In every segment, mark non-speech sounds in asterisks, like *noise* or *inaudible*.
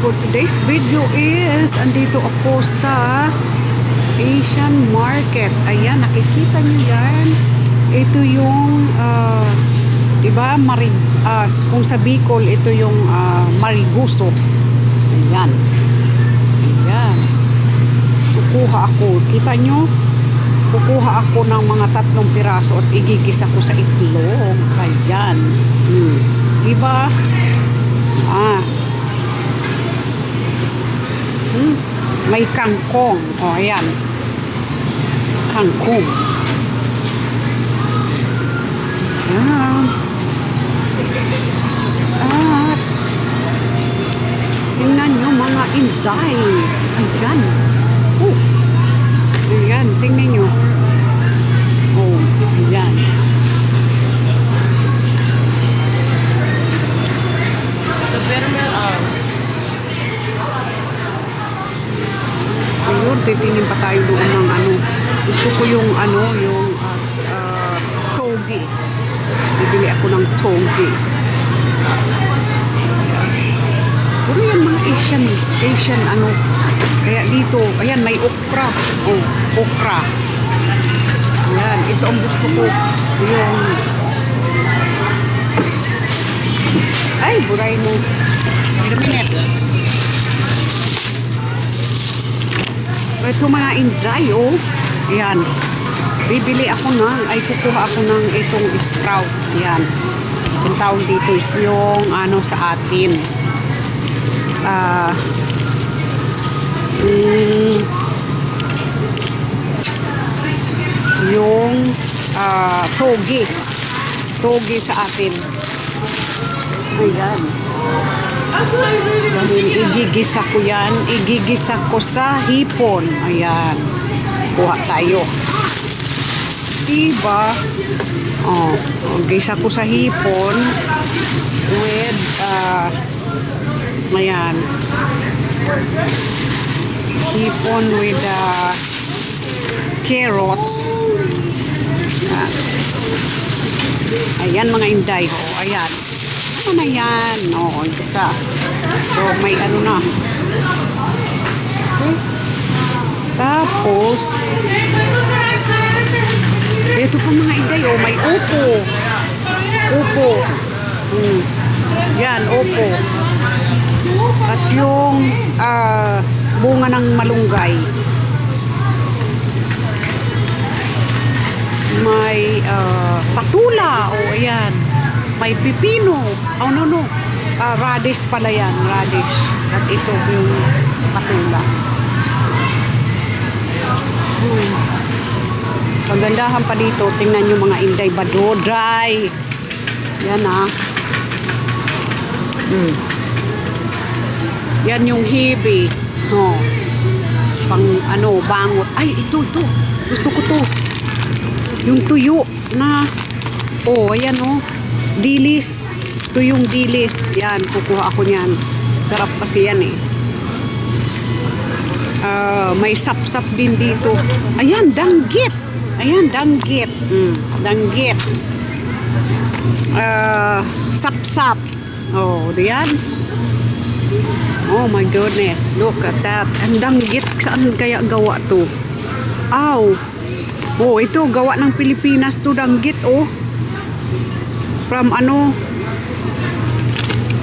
for today's video is andito ako sa Asian Market. Ayan, nakikita niyo yan. Ito yung, uh, di ba, marig, ah, kung sa Bicol, ito yung ah, mariguso. Ayan. Ayan. Kukuha ako. Kita nyo? Kukuha ako ng mga tatlong piraso at igigisa ko sa itlog. Ayan. Hmm. Diba? Ah. Hmm. May kangkong. O, oh, ayan. Kangkong. Ayan. At tingnan nyo mga inday. Ayan. Oh. Ayan, tingnan nyo. Oh, ayan. The betterment of Ayun, titingin pa tayo doon ng ano. Gusto ko yung ano, yung uh, uh, togi. Bibili ako ng togi. Puro yan mga Asian, Asian ano. Kaya dito, ayan, may okra. Oh, okra. Ayan, ito ang gusto ko. Yung... Ay, buray mo. Wait a minute. Ito mga inday, oh. Ayan. Bibili ako ng, ay kukuha ako ng itong sprout. Ayan. Yung tawag dito is yung ano sa atin. Ah. Yung ah, togi. Togi sa atin. Ayan. Igigisa ko yan, igigisa ko sa hipon. Ayan. Kuha tayo. Diba? Oh, gisa ko sa hipon with uh, ayan. Hipon with uh, carrots. Ayan. Mga inday ko. Ayan. Ano na yan? Oo, isa. So, may ano na. Tapos, ito pa mga inday, oh, may upo. Upo. Hmm. Yan, upo. At yung ah, bunga ng malunggay. May ah, patula. Oh, ayan. May pipino. Oh, no, no. Ah, radish pala yan. Radish. At ito yung patula. Hmm. Pagandahan pa dito. Tingnan nyo mga inday bado. Dry. Yan ah. Hmm. Yan yung hibi. Oh. Pang ano, bangot. Ay, ito, ito. Gusto ko to. Yung tuyo na Oh, ayan oh. Dilis. Ito yung dilis. Yan, kukuha ako niyan. Sarap kasi yan eh. Ah, may sapsap din dito. Ayan, danggit. Ayan, danggit. Mm, danggit. Ah, sapsap. Oh, diyan. Oh my goodness. Look at that. Ang danggit. Saan kaya gawa to? Aw. Oh, ito gawa ng Pilipinas to danggit oh. From ano?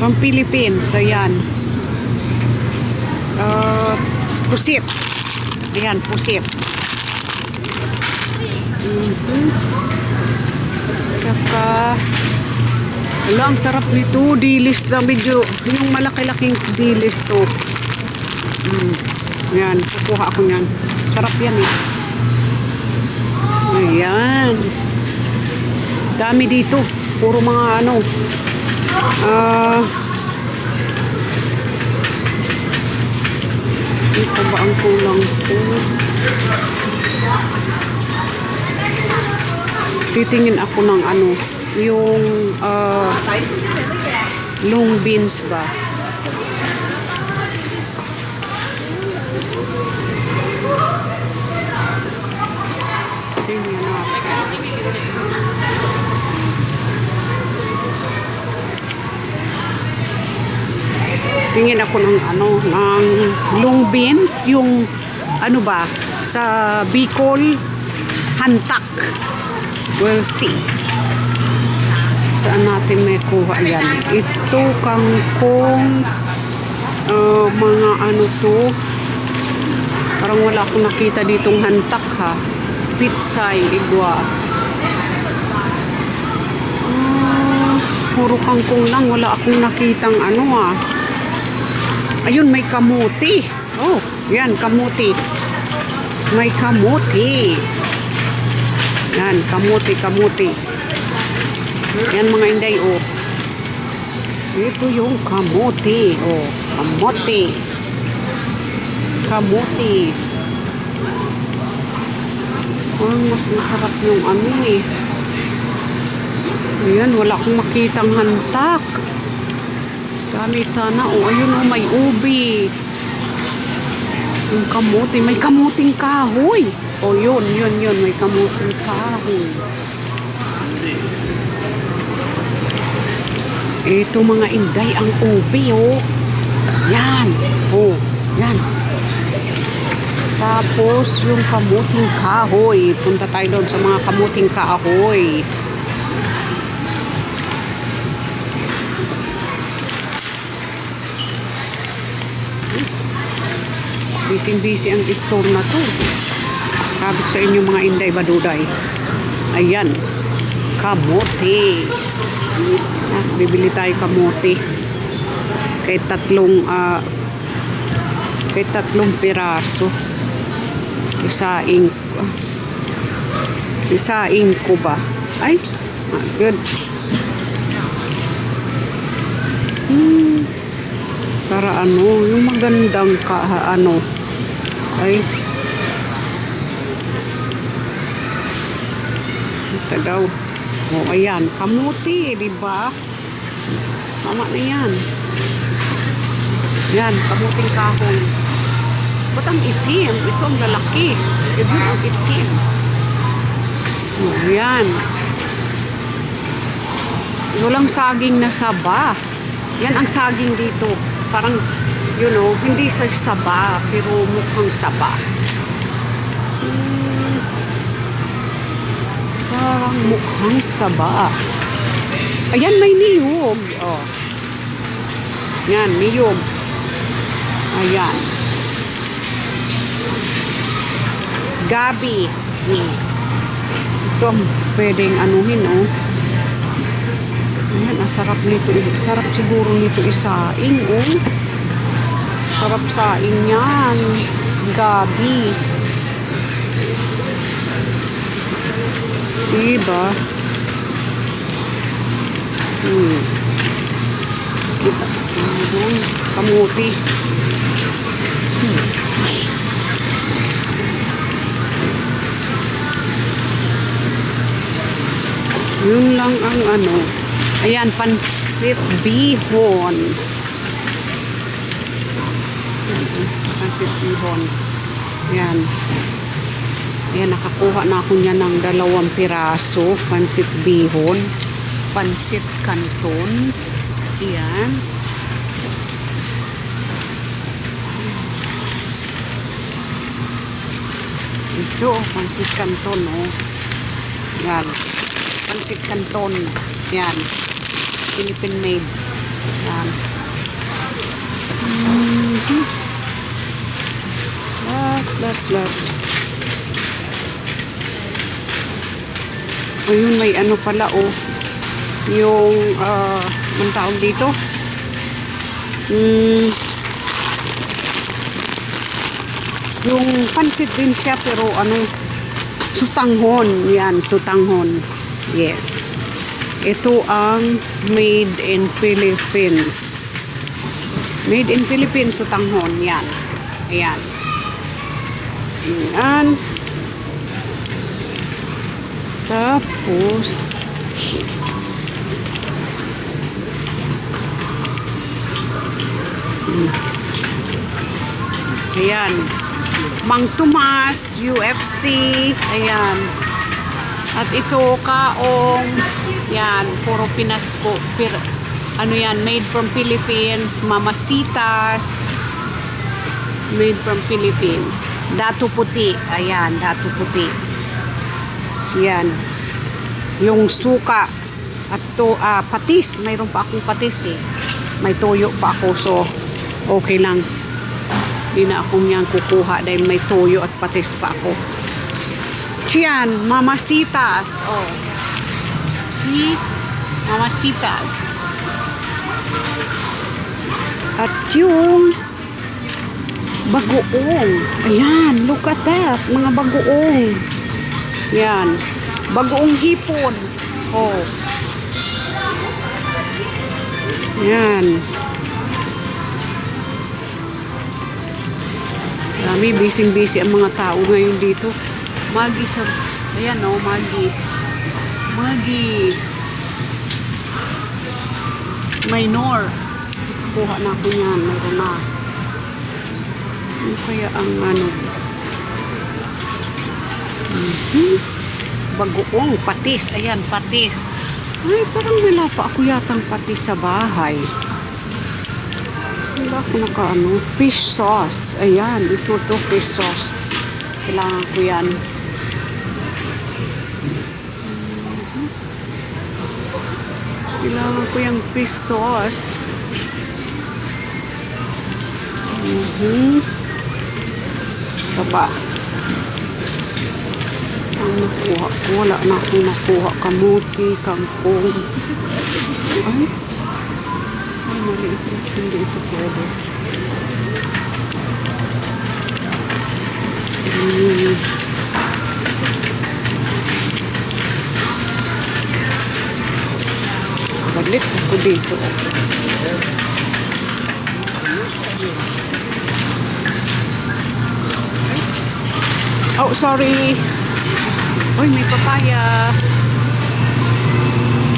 From Philippines. Ayan. Uh, pusit. Ayan, pusit. Mhm. Saka, wala, ang sarap nito. Dilis na medyo, yung malaki-laking dilis to. Mm. Ayan, kukuha ako yan. Sarap yan eh. Ayan. Dami dito. Puro mga ano. Ah. ito ba ang kulang ko? Titingin ako ng ano. Yung ah, long beans ba? Tingnan. Tingin ako ng ano, ng long beans, yung ano ba, sa Bicol, hantak. We'll see. Saan natin may kuha yan? Ito kangkong, ah, mga ano to, parang wala akong nakita ditong hantak ha. Pitsay, igwa. Ah, puro kangkong lang, wala akong nakitang ano ah. Ayun, may kamuti. Oh, yan, kamuti. May kamuti. Yan, kamuti, kamuti. Yan mga inday, oh. Ito yung kamuti. Oh, kamuti. Kamuti. Oh, mas masarap yung ano eh. Ayan, wala akong makitang hantak. Dami sana. Oh, ayun oh, may ubi. Yung kamuti. May kamuting kahoy. Oh, yun, yun, yun. May kamuting kahoy. Ito mga inday ang ubi, oh. Yan. Oh, yan. Tapos yung kamuting kahoy. Punta tayo doon sa mga kamuting kahoy. Busy-busy ang store na to. Sabi ko sa inyo mga inday baduday. Ayan. Kamote. Ah, bibili tayo kamote. Kay tatlong ah, kay tatlong piraso. Isaing isaing ko ba? Ay, ah, good. Hmm. Para ano, yung magandang ka, ano, ay, ito daw. Oh, ayan, kamuti, di ba? Tama na yan. Yan, kamuting kahoy. Ba't ang itim? Ito ang lalaki. Ito ang itim. O, yan. Walang saging na saba. Yan ang saging dito. Parang, you know, hindi sa saba, pero mukhang saba. Parang mukhang saba. Ayan, may niyog. Oh. Yan, niyog. Ayan. Gabi. Hmm. Ito ang pwedeng anuhin, oh. Ayan, ang sarap nito. Sarap siguro nito isaing, oh. Sarap saing yan. Gabi. Diba? Hmm. Kita. Ayan, kamuti. Hmm. Yun lang ang ano. Ayan, pansit bihon. Pansit bihon. Ayan. Ayan, nakakuha na ako niya ng dalawang piraso. Pansit bihon. Pansit kanton. Ayan. Ito, pansit kanton, oh. Yan. Pansit kanton. Yan. Philippine made. Yan. Mhm. Ah, that's less. Ayun, may ano pala, oh. Yung, ah, ang tawag dito? Hmm, yung pansit din siya, pero ano, sutanghon. Yan, sutanghon. Yes. Ito ang made in Philippines. Made in Philippines, sutanghon. Yan. Ayan. Ayan. Tapos, ayan. Mang Tomas, UFC, ayan. At ito, kaong, yan, puro Pinas po, pir, ano yan, made from Philippines, mamasitas, made from Philippines. Dato puti, ayan, dato puti. So yan, yung suka at to, ah, patis, mayroon pa akong patis eh. May toyo pa ako, so okay lang. Hindi na akong yan kukuha dahil may toyo at patis pa ako. Yan, mamasitas. Oh. See? Mamasitas. At yung bagoong. Ayan, look at that. Mga bagoong. Yan. Bagoong hipon. Oh. Yan. Dami, busy-busy ang mga tao ngayon dito. Magi sa... Ayan, oh, Magi. Magi. Minor. Kuha na ako niyan. Mayroon na. Ano kaya ang ano? Bagoong, patis. Ayan, patis. Ay, parang wala pa ako yatang patis sa bahay. Wala ako naka ano, fish sauce. Ayan, ito to fish sauce. Kailangan ko yan. Kailangan ko yung fish sauce. Mhm. Ito pa. Ang nakuha ko, wala na akong nakuha. Kamuti, kangkong. Ay. Ay, mali ito. Hindi ito pwede. Hmm. Balik ako dito. Oh, sorry. Uy, may papaya.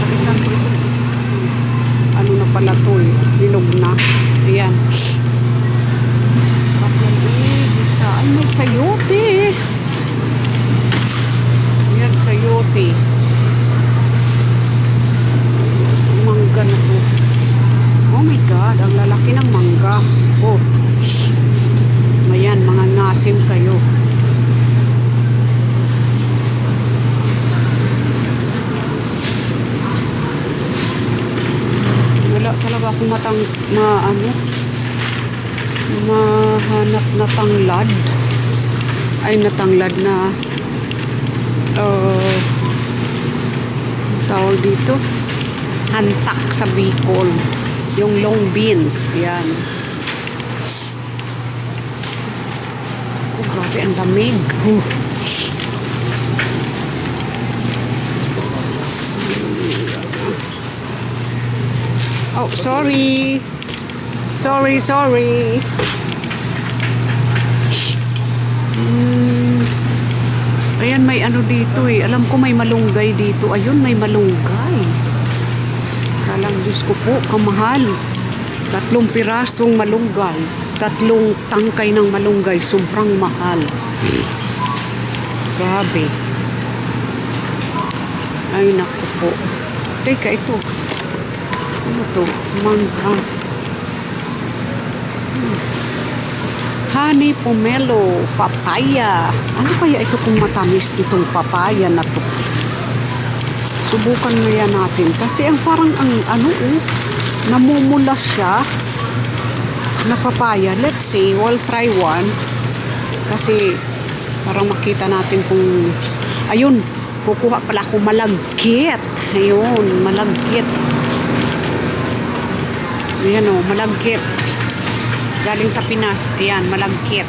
Balikan ko ito. Ano na pala to eh. Hinog na. Ayan. Eh, dito. Ay, may sayote. Ayan, sayote. Mangga na to. Oh my God, ang lalaki ng mangga. Oh. Ayan, mga ngasim kayo. Talaga akong matang na ano mahanap na tanglad. Ay natanglad na uh, tawag dito? Hantak sa Bicol. Yung long beans yan. Oh grabe ang lamig. Huh. Oh, sorry. Sorry, sorry. Hmm. Ayan, may ano dito eh. Alam ko may malunggay dito. Ayun, may malunggay. Kalang Diyos ko po, kamahal. Tatlong pirasong malunggay. Tatlong tangkay ng malunggay. Sobrang mahal. Grabe. Ay, naku po. Teka, ito. Ano to? Mangga. Hmm. Honey pomelo, papaya. Ano kaya ito kung matamis itong papaya na to? Subukan na natin. Kasi ang parang ang ano oh, namumula siya na papaya. Let's see, we'll try one. Kasi parang makita natin kung ayun, kukuha pala ako malagkit. Ayun, malagkit. Ayan o, malagkit. Galing sa Pinas. Ayan, malagkit.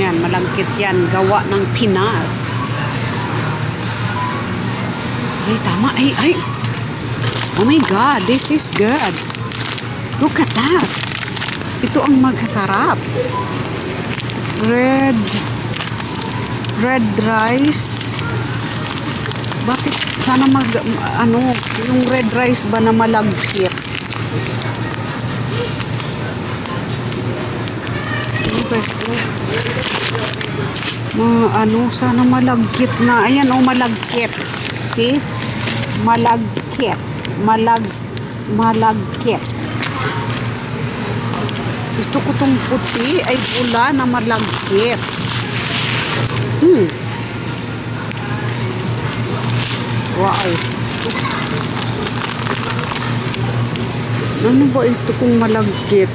Ayan, malagkit yan. Gawa ng Pinas. Ay, tama. Ay, ay. Oh my God, this is good. Look at that. Ito ang magkasarap. Red. Red rice. Bakit sana mag, ano, yung red rice ba na malagkit? Mga ano, sana malagkit na. Ayan, oh, malagkit. See? Malagkit. Malagkit. malagkit. Gusto ko tong puti ay pula na malagkit. Hmm. Wow. Ano ba ito kung malagkit?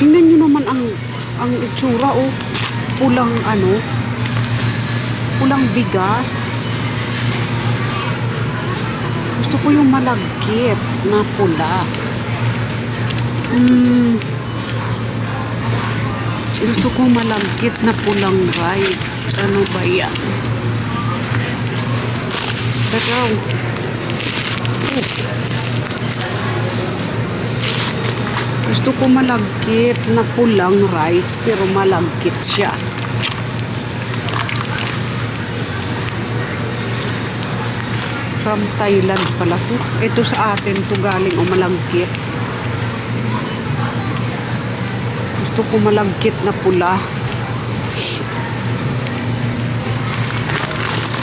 Tingnan nyo naman ang ang itsura oh. Pulang ano? Pulang bigas. Gusto ko yung malagkit na pula. Hmm. Gusto ko malagkit na pulang rice. Ano ba yan? Teka. oh. Gusto ko malagkit na pulang rice pero malagkit siya. From Thailand pala to. Ito sa atin to galing o malagkit. Gusto ko malagkit na pula.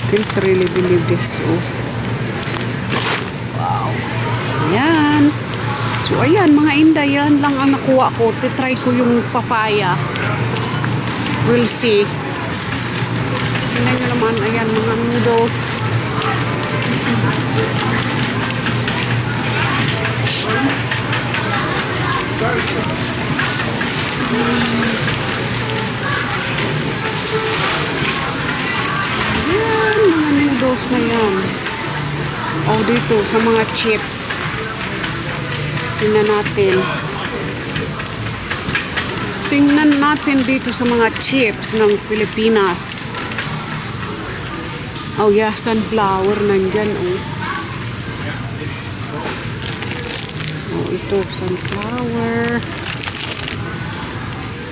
Can't really believe this. Oh. Wow. Ayan. So, ayan, mga inday, yan lang ang nakuha ko. Titry ko yung papaya. We'll see. Tingnan nyo naman, ayan, mga noodles. Ayan, mga noodles na yan. O, dito, sa mga chips. Tingnan natin. Tingnan natin dito sa mga chips ng Pilipinas. Oh yeah, sunflower nandyan oh. Oh, ito, sunflower.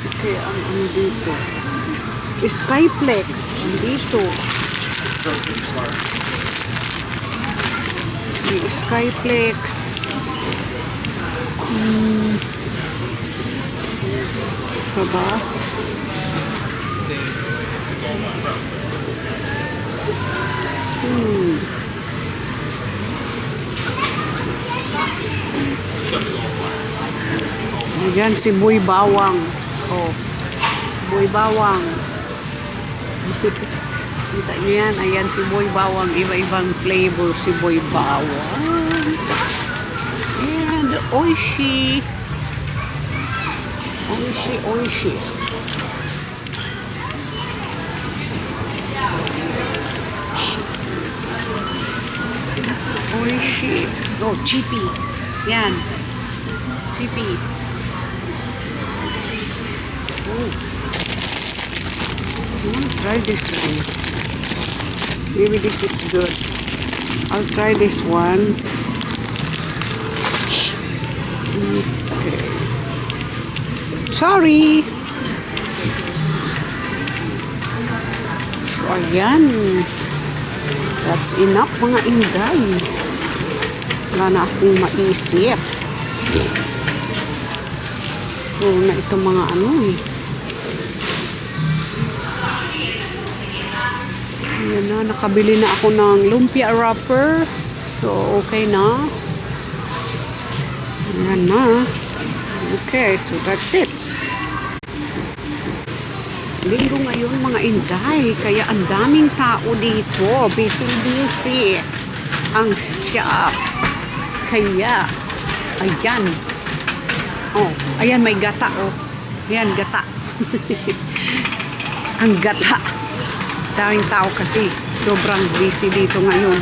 Okay, ang ano dito. Skyplex, andito. Skyplex. Hmm. Ito ba? Hmm. Ayan, si Boy Bawang. Oh. Boy Bawang. *laughs* Kita niyo yan. Ayan si Boy Bawang. Iba-ibang flavor si Boy Bawang. And oishi. Oishi, oishi. Oishi. Oh, chippy. Yan. Chippy. Oh. To try this one. Maybe this is good. I'll try this one. Okay. Sorry. So, ayan. That's enough mga inday. Wala na akong maisip. Puro na ito mga ano eh. Ayan na, nakabili na ako ng lumpia wrapper. So, okay na. Ayan na. Okay, so that's it. Linggo ngayon mga inday, kaya ang daming tao dito. Busy-busy ang shop. Kaya, ayan. Oh, ayan may gata oh. Ayan, gata. *laughs* ang gata. Daming tao kasi. Sobrang busy dito ngayon.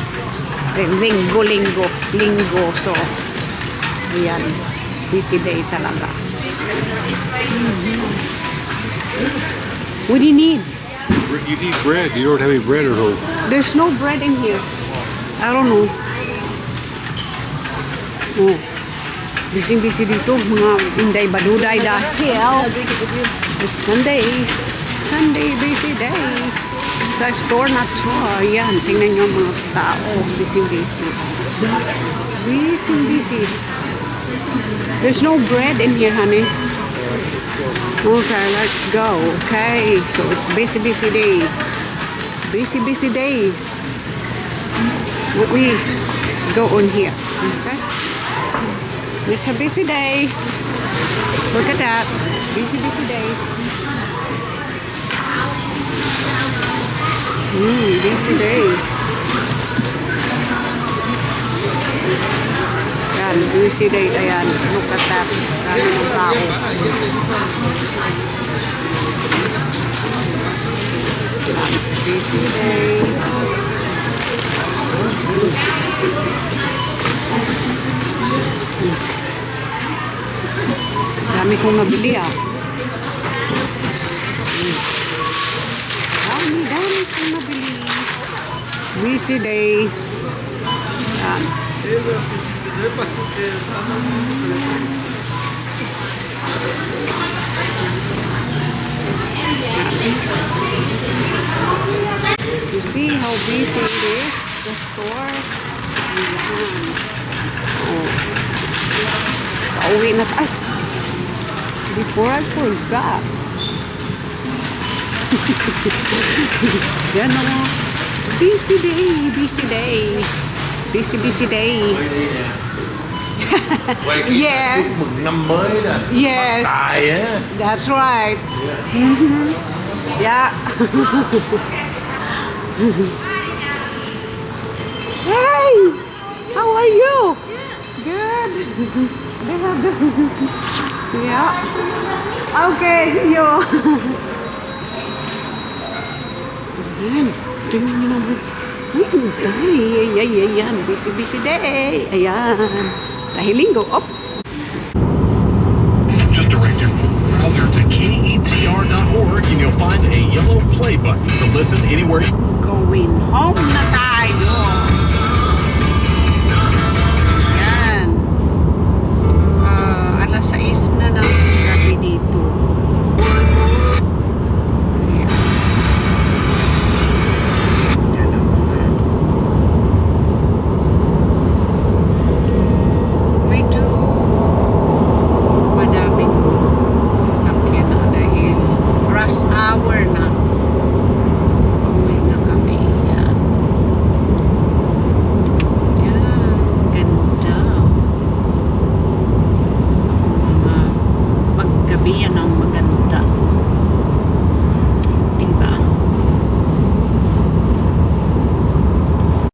Eh, Linggo, linggo, linggo. So, ayan. Busy day talaga. What do you need? You need bread. You don't have any bread at home. There's no bread in here. I don't know. Oh. Busy-busy dito, mga inday baduday dahil it's Sunday. Sunday busy day. Sa store na to. Ayan, tingnan nyo mga tao. Busy-busy. Busy-busy. There's no bread in here, honey. Okay, let's go. Okay, so it's busy, busy day. Busy, busy day. What we go on here. Okay? It's a busy day. Look at that. Busy, busy day. Mm, busy day. Yan, busy day. Ayan, look at that. Dami ng tao. Busy day. Dami kong nabili ah. Busy day. Yan. You see how busy it is, the store? Oh. Pauwi na tayo. Before I forgot. Yan. Busy day, busy day. Busy, busy day. Yes. Yes, that's right. Mhm. Yeah. hey, how are you? Good. The yeah. Okay, see you. Ayan, tingnan niyo naman. Ay, ay, ay, ay, ayan. Busy, busy day. Ayan. Dahil linggo, op. Just direct your browser to ketr.org and you'll find a yellow play button to listen anywhere. Going home na tayo.